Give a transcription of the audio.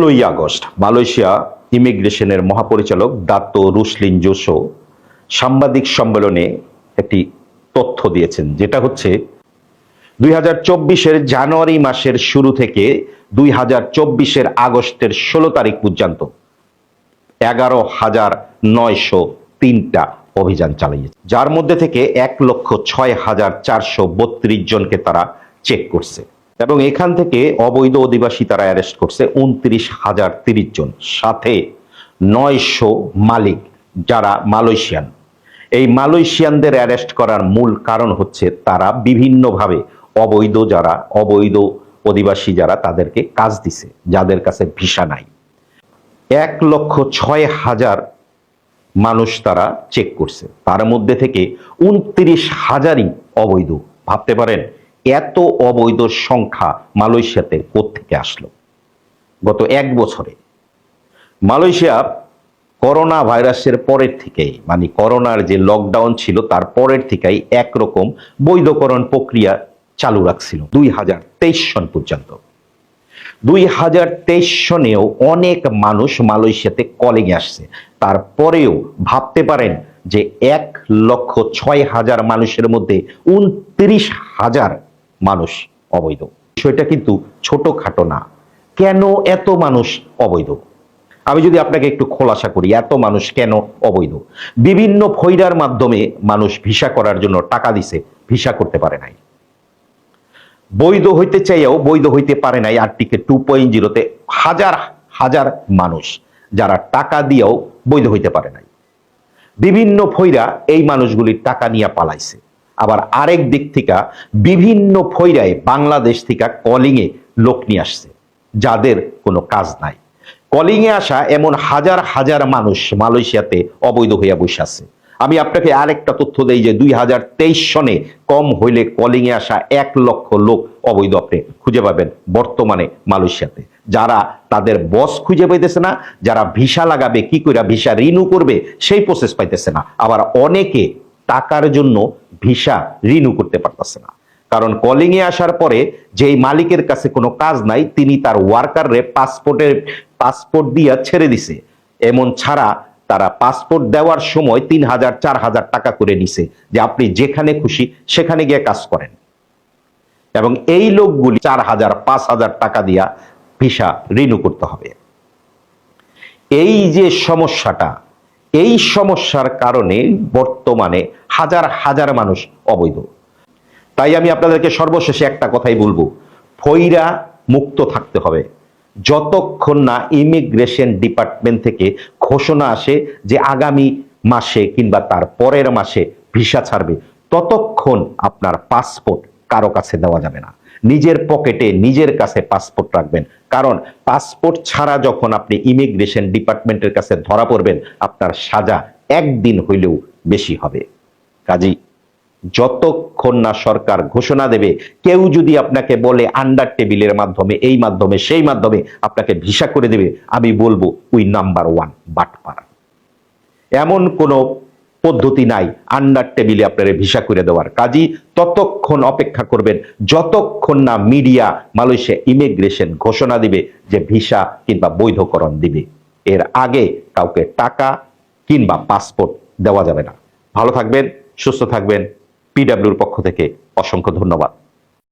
ষোলোই August, Malaysia ইমিগ্রেশনের মহাপরিচালক দাত্তো রুশলিন জোসো সাংবাদিক সম্মেলনে একটি তথ্য দিয়েছেন, যেটা হচ্ছে দুই হাজার চব্বিশের জানুয়ারি মাসের শুরু থেকে দুই হাজার চব্বিশের আগস্টের ষোলো তারিখ পর্যন্ত এগারো হাজার নয়শো তিনটা অভিযান চালিয়েছে, যার মধ্যে থেকে এক লক্ষ ছয় হাজার চারশো বত্রিশ জনকে তারা চেক করছে। এবং এখান থেকে অবৈধ অধিবাসী তারা অ্যারেস্ট করছে উনত্রিশ হাজার তিরিশ জন। সাথে নয়শো মালিক যারা মালয়েশিয়ান। এই মালয়েশিয়ানদের অ্যারেস্ট করার মূল কারণ হচ্ছে তারা বিভিন্নভাবে অবৈধ যারা, অবৈধ অধিবাসী যারা তাদেরকে কাজ দিছে, যাদের কাছে ভিসা নাই। এক লক্ষ ছয় হাজার মানুষ তারা চেক করছে। তার মধ্যে থেকে উনত্রিশ হাজারই অবৈধ। ভাবতে পারেন এত অবৈধ সংখ্যা মালয়েশিয়াতে কোত্থেকে আসলো? গত এক বছরে। মালয়েশিয়া করোনা ভাইরাসের পরের থেকেই মানে করোনার যে লকডাউন ছিল, তার পরের থেকেই একরকম বৈধকরণ প্রক্রিয়া চালু রাখছিল দুই হাজার তেইশ সন পর্যন্ত। দুই হাজার তেইশ সনেও অনেক মানুষ মালয়েশিয়াতে কলিং আসছে। তারপরেও ভাবতে পারেন যে এক লক্ষ ছয় হাজার মানুষের মধ্যে উনত্রিশ হাজার মানুষ অবৈধ। বিষয়টা কিন্তু ছোটখাটো না। কেন এত মানুষ অবৈধ? আমি যদি আপনাকে একটু খোলাসা করি, এত মানুষ কেন অবৈধ? বিভিন্ন ফৈরার মাধ্যমে মানুষ ভিসা করার জন্য টাকা দিছে, ভিসা করতে পারে নাই। বৈধ হইতে চাইয়াও বৈধ হইতে পারে নাই আর্টিকে টু পয়েন্ট জিরোতে হাজার হাজার মানুষ যারা টাকা দিয়েও বৈধ হইতে পারে নাই। বিভিন্ন ফৈরা এই মানুষগুলির টাকা নিয়ে পালাইছে। আবার আরেক দিক থেকে বিভিন্ন ফৈরায় বাংলাদেশ থেকে কলিংয়ে লোক নিয়ে আসছে, যাদের কোনো কাজ নাই। কলিংয়ে আসা এমন হাজার হাজার মানুষ মালয়েশিয়াতে অবৈধ হইয়া বসে আছে। আমি আপনাকে আরেকটা তথ্য দেই যে দুই হাজার তেইশ সনে কম হইলে কলিংয়ে আসা এক লক্ষ লোক অবৈধ আপনি খুঁজে পাবেন বর্তমানে মালয়েশিয়াতে। যারা তাদের বস খুঁজে পাইতেছে না, যারা ভিসা লাগাবে, কি করে ভিসা রিনিউ করবে, সেই প্রসেস পাইতেছে না। আবার অনেকে টাকার জন্য ভিসা রিনিউ করতে পারতেছে না। কারণ কলিং এ আসার পরে যেই মালিকের কাছে কোনো কাজ নাই, তিনি তার ওয়ার্কাররে পাসপোর্টের পাসপোর্ট দিয়া ছেড়ে দিছে। এমন ছাড়া তারা পাসপোর্ট দেওয়ার সময় তিন হাজার, চার হাজার টাকা করে নিছে যে আপনি যেখানে খুশি সেখানে গিয়ে কাজ করেন। এবং এই লোকগুলি চার হাজার, পাঁচ হাজার টাকা দিয়া ভিসা রিনিউ করতে হবে। এই যে সমস্যাটা এই সমস্যার কারণে বর্তমানে হাজার হাজার মানুষ অবৈধ। তাই আমি আপনাদেরকে সর্বশেষে একটা কথাই বলব, ফইরা মুক্ত থাকতে হবে। যতক্ষণ না ইমিগ্রেশন ডিপার্টমেন্ট থেকে ঘোষণা আসে যে আগামী মাসে কিংবা তার পরের মাসে ভিসা ছাড়বে, ততক্ষণ আপনার পাসপোর্ট কারও কাছে দেওয়া যাবে না। নিজের পকেটে নিজের কাছে পাসপোর্ট রাখবেন। কারণ পাসপোর্ট ছাড়া যখন আপনি ইমিগ্রেশন ডিপার্টমেন্টের কাছে ধরা পড়বেন, আপনার সাজা একদিন হইলেও বেশি হবে। কাজী, যতক্ষণ না সরকার ঘোষণা দেবে, কেউ যদি আপনাকে বলে আন্ডার টেবিলের মাধ্যমে, এই মাধ্যমে, সেই মাধ্যমে আপনাকে ভিসা করে দেবে, আমি বলব উই নাম্বার ওয়ান বাটপাড়া। এমন কোনো পদ্ধতি নাই। আন্ডার টেবিলে আপনার ভিসা করে দেওয়ার। কাজী, ততক্ষণ অপেক্ষা করবেন। যতক্ষণ না মিডিয়া মালয়েশিয়া ইমিগ্রেশন ঘোষণা দিবে যে ভিসা কিংবা বৈধকরণ দিবে, এর আগে কাউকে টাকা কিংবা পাসপোর্ট দেওয়া যাবে না। ভালো থাকবেন, সুস্থ থাকবেন। পিডাব্লিউর পক্ষ থেকে অসংখ্য ধন্যবাদ।